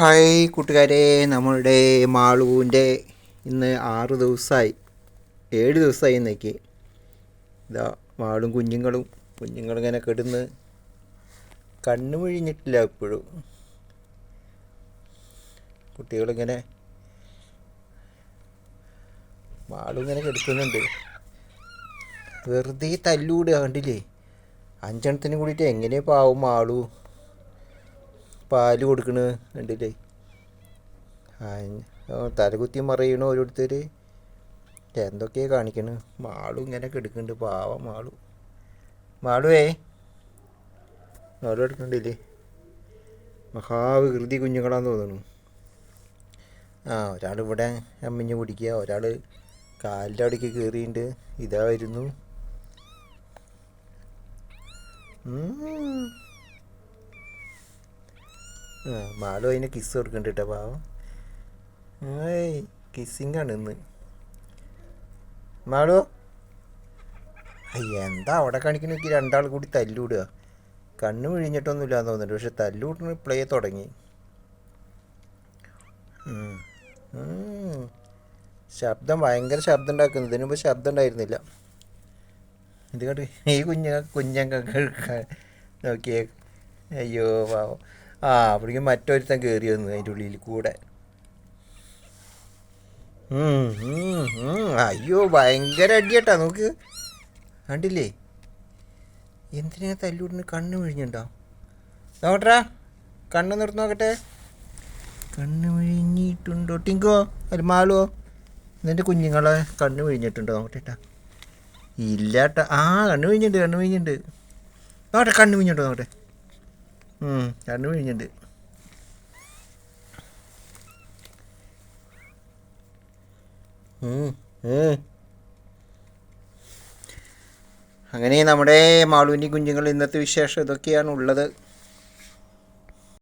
Hi കൂട്ടുകാരെ നമ്മളുടെ മാളുവിന്റെ ഇന്ന് ആറ് ദിവസമായി ഏഴ് ദിവസമായി ഇന്നേക്ക്. ഇതാ മാളും കുഞ്ഞുങ്ങളും കുഞ്ഞുങ്ങളും ഇങ്ങനെ കിടന്ന് കണ്ണു മുഴിഞ്ഞിട്ടില്ല ഇപ്പോഴും. കുട്ടികളിങ്ങനെ മാളും ഇങ്ങനെ കിടക്കുന്നുണ്ട്. വെറുതെ തല്ലൂടുക കണ്ടില്ലേ അഞ്ചെണ്ണത്തിനും കൂടിയിട്ട് എങ്ങനെയാ പാവും മാളു? പാൽ കൊടുക്കണ് കണ്ടില്ലേ? തലകുത്തി മറിയണു ഓരോരുത്തർ എന്തൊക്കെയാ കാണിക്കണ്? മാളും ഇങ്ങനെ കിടക്കുന്നുണ്ട് പാവ മാളു. മാളുവേ മാളു എടുക്കണ്ടില്ലേ മഹാവികൃതി കുഞ്ഞുങ്ങളാന്ന് തോന്നുന്നു ആ ഒരാൾ ഇവിടെ അമ്മിഞ്ഞ് കുടിക്കുക ഒരാൾ കാലിന്റെ അവിടേക്ക് കയറിയിട്ടുണ്ട് ഇതാ വരുന്നു. ഉം. ആ മാളു അതിന് കിസ് കൊടുക്കണ്ടിട്ട പാവം. ഏയ് കിസ്സിങ് ആണ് ഇന്ന്. മാളു? എന്താ അവിടെ കാണിക്കണ? രണ്ടാൾ കൂടി തല്ലൂടുക കണ്ണ് വിഴിഞ്ഞിട്ടൊന്നുമില്ല എന്ന് തോന്നുന്നുണ്ട്. പക്ഷെ തല്ലൂട്ടിന് പ്ലേ തുടങ്ങി. ശബ്ദം ഭയങ്കര ശബ്ദം ഉണ്ടാക്കുന്നു. ഇതിനു മുമ്പ് ശബ്ദം ഉണ്ടായിരുന്നില്ല. ഇത് കണ്ട്? ഈ കുഞ്ഞ കുഞ്ഞങ്ങൾക്ക് നോക്കിയേ. അയ്യോ പാവം. ആ അപ്പോഴേക്കും മറ്റൊരുത്തൻ കയറി വന്നു അതിന്റെ ഉള്ളിൽ കൂടെ. അയ്യോ ഭയങ്കര അടിയട്ടാ നോക്ക്. കണ്ടില്ലേ? എന്തിനാ തല്ലൂടിന് കണ്ണ് വിഴിഞ്ഞുണ്ടോ നോക്കട്ടാ കണ്ണ് നിർത്തി നോക്കട്ടെ. കണ്ണ് വിഴിഞ്ഞിട്ടുണ്ടോ ടിങ്കോ അല്ല മാളുവോ നിന്റെ കുഞ്ഞുങ്ങളെ കണ്ണ് വിഴിഞ്ഞിട്ടുണ്ടോ നോക്കട്ടെ ഇല്ലാട്ടാ. ആ കണ്ണ് വിഴിഞ്ഞിട്ടുണ്ട് കണ്ണ് വിഴിഞ്ഞിട്ടുണ്ട് നോക്കട്ടെ കണ്ണ് വിഴിഞ്ഞിട്ടോ നോക്കട്ടെ. ഉം, ഉം. അങ്ങനെ നമ്മുടെ മാളുവിന്റെ കുഞ്ഞുങ്ങൾ ഇന്നത്തെ വിശേഷം ഇതൊക്കെയാണ് ഉള്ളത്